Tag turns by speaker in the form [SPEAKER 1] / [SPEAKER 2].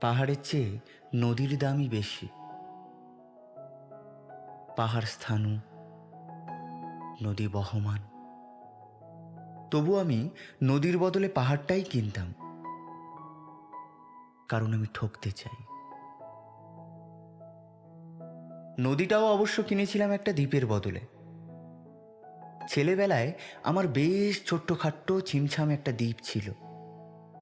[SPEAKER 1] পাহাড়ের চেয়ে নদীর দামই বেশি। পাহাড় স্থানু নদী বহমান। তবু আমি নদীর বদলে পাহাড়টাই কিনতাম। কারণ আমি ঠকতে চাই। নদীটাও অবশ্য কিনেছিলাম একটা দ্বীপের বদলে। ছেলেবেলায় আমার বেশ ছোট্ট খাট্ট ছিমছাম একটা দ্বীপ ছিল।